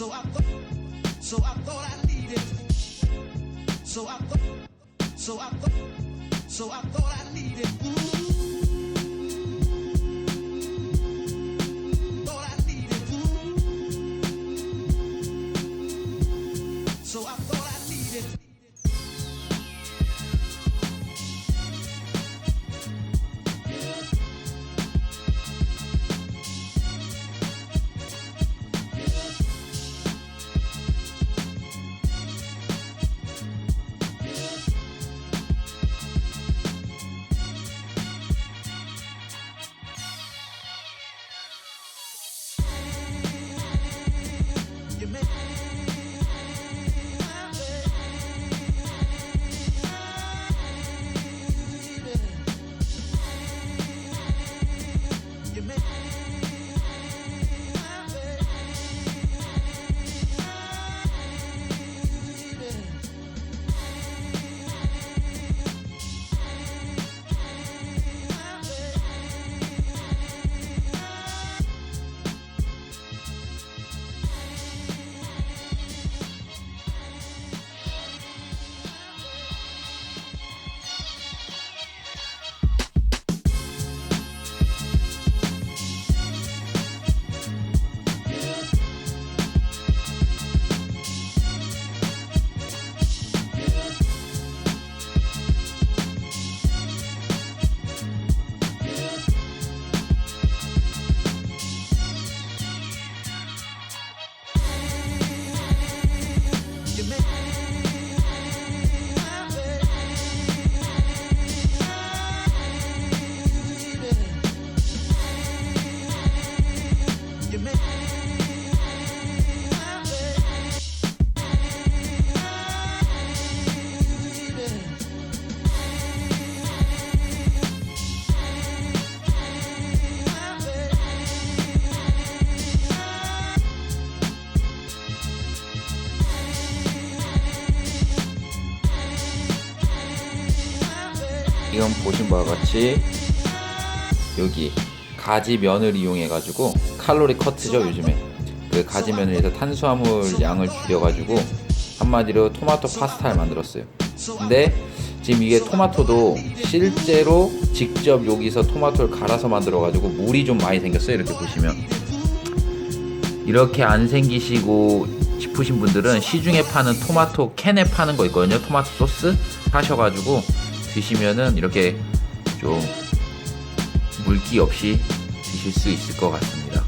So I thought so I thought I needed. So I thought. So I thought. So I thought I needed. Ooh. So I thought I needed. 이건 보신 바와 같이 여기 가지 면을 이용해 가지고 칼로리 커트죠 요즘에. 그 가지 면을 해서 탄수화물 양을 줄여 가지고 한마디로 토마토 파스타를 만들었어요. 근데 지금 이게 토마토도 실제로 직접 여기서 토마토를 갈아서 만들어 가지고 물이 좀 많이 생겼어요 이렇게 보시면. 이렇게 안 생기시고 싶으신 분들은 시중에 파는 토마토 캔에 파는 거 있거든요. 토마토 소스 하셔가지고 드시면은 이렇게 좀 물기 없이 드실 수 있을 것 같습니다